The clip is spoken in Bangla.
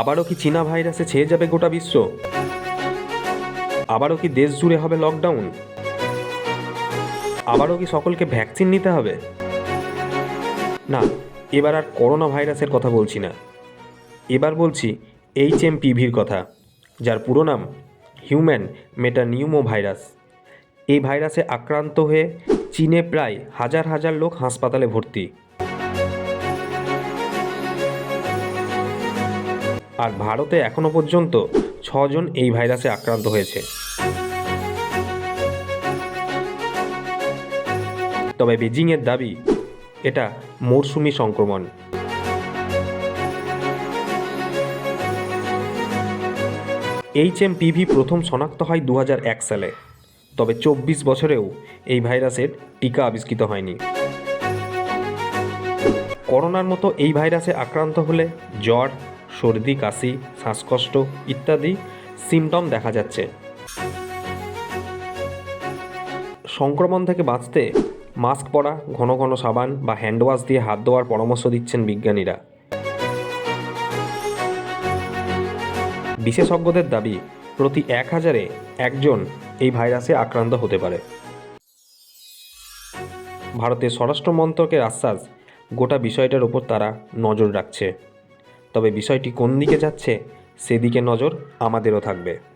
আবারও কি চীনা ভাইরাসে ছেয়ে যাবে গোটা বিশ্ব? আবারও কি দেশ জুড়ে হবে লকডাউন আবারও কি সকলকে ভ্যাকসিন নিতে হবে? না, এবার আর করোনা ভাইরাসের কথা বলছি না। এবার বলছি এইচ এম পিভির কথা, যার পুরো নাম হিউম্যান মেটানিউমো ভাইরাস এই ভাইরাসে আক্রান্ত হয়ে চীনে প্রায় হাজার হাজার লোক হাসপাতালে ভর্তি। আর ভারতে এখনও পর্যন্ত ছজন এই ভাইরাসে আক্রান্ত হয়েছে। তবে বেজিংয়ের দাবি, এটা মরশুমি সংক্রমণ। এইচ এম পিভি প্রথম শনাক্ত হয় দু হাজার এক সালে, তবে চব্বিশ বছরেও এই ভাইরাসের টিকা আবিষ্কৃত হয়নি। করোনার মতো এই ভাইরাসে আক্রান্ত হলে জ্বর সর্দি, কাশি, শ্বাসকষ্ট ইত্যাদি সিমটম দেখা যাচ্ছে। সংক্রমণ থেকে বাঁচতে মাস্ক পরা, ঘন ঘন সাবান বা হ্যান্ডওয়াশ দিয়ে হাত ধোয়ার পরামর্শ দিচ্ছেন বিজ্ঞানীরা। বিশেষজ্ঞদের দাবি, প্রতি এক হাজারে একজন এই ভাইরাসে আক্রান্ত হতে পারে। ভারতের স্বরাষ্ট্র মন্ত্রকের আশ্বাস, গোটা বিষয়টার ওপর তারা নজর রাখছে। তবে বিষয়টি কোন দিকে যাচ্ছে সেদিকে নজর আমাদেরও থাকবে।